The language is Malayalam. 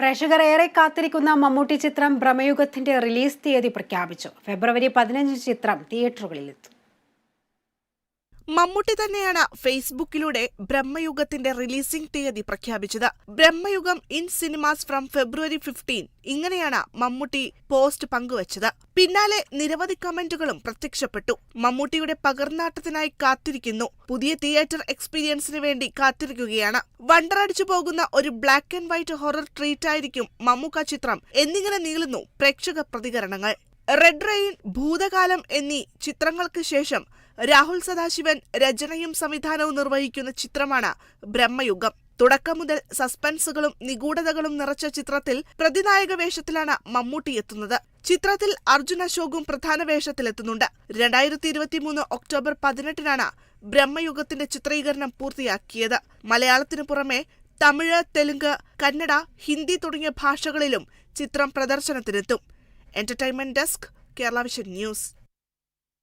പ്രേക്ഷകർ ഏറെ കാത്തിരിക്കുന്ന മമ്മൂട്ടി ചിത്രം ഭ്രമയുഗത്തിന്റെ റിലീസ് തീയതി പ്രഖ്യാപിച്ചു. ഫെബ്രുവരി പതിനഞ്ച് ചിത്രം തിയേറ്ററുകളിലെത്തും. മമ്മൂട്ടി തന്നെയാണ് ഫേസ്ബുക്കിലൂടെ ബ്രഹ്മയുഗത്തിന്റെ റിലീസിംഗ് തീയതി പ്രഖ്യാപിച്ചത്. Bramayugam in cinemas from February fifteen. ഇങ്ങനെയാണ് മമ്മൂട്ടി പോസ്റ്റ് പങ്കുവച്ചത്. പിന്നാലെ നിരവധി കമന്റുകളും പ്രത്യക്ഷപ്പെട്ടു. മമ്മൂട്ടിയുടെ പകർന്നാട്ടത്തിനായി കാത്തിരിക്കുന്നു. പുതിയ തിയേറ്റർ എക്സ്പീരിയൻസിന് വേണ്ടി കാത്തിരിക്കുകയാണ്. വണ്ടറടിച്ചു പോകുന്ന ഒരു black and white horror treat ആയിരിക്കും മമ്മൂക്ക ചിത്രം എന്നിങ്ങനെ നീളുന്നു പ്രേക്ഷക പ്രതികരണങ്ങൾ. റെഡ് റെയിൻ ഭൂതകാലം എന്നീ ചിത്രങ്ങൾക്ക് ശേഷം രാഹുൽ സദാശിവൻ രചനയും സംവിധാനവും നിർവഹിക്കുന്ന ചിത്രമാണ് ബ്രഹ്മയുഗം. തുടക്കം മുതൽ സസ്പെൻസുകളും നിഗൂഢതകളും നിറച്ച ചിത്രത്തിൽ പ്രതിനായക വേഷത്തിലാണ് മമ്മൂട്ടി എത്തുന്നത്. ചിത്രത്തിൽ അർജുൻ അശോകും പ്രധാന വേഷത്തിലെത്തുന്നുണ്ട്. രണ്ടായിരത്തി ഇരുപത്തിമൂന്ന് ഒക്ടോബർ പതിനെട്ടിനാണ് ബ്രഹ്മയുഗത്തിന്റെ ചിത്രീകരണം പൂർത്തിയാക്കിയത്. മലയാളത്തിനു പുറമെ തമിഴ് തെലുങ്ക് കന്നഡ ഹിന്ദി തുടങ്ങിയ ഭാഷകളിലും ചിത്രം പ്രദർശനത്തിനെത്തും. Entertainment desk Kerala vision news.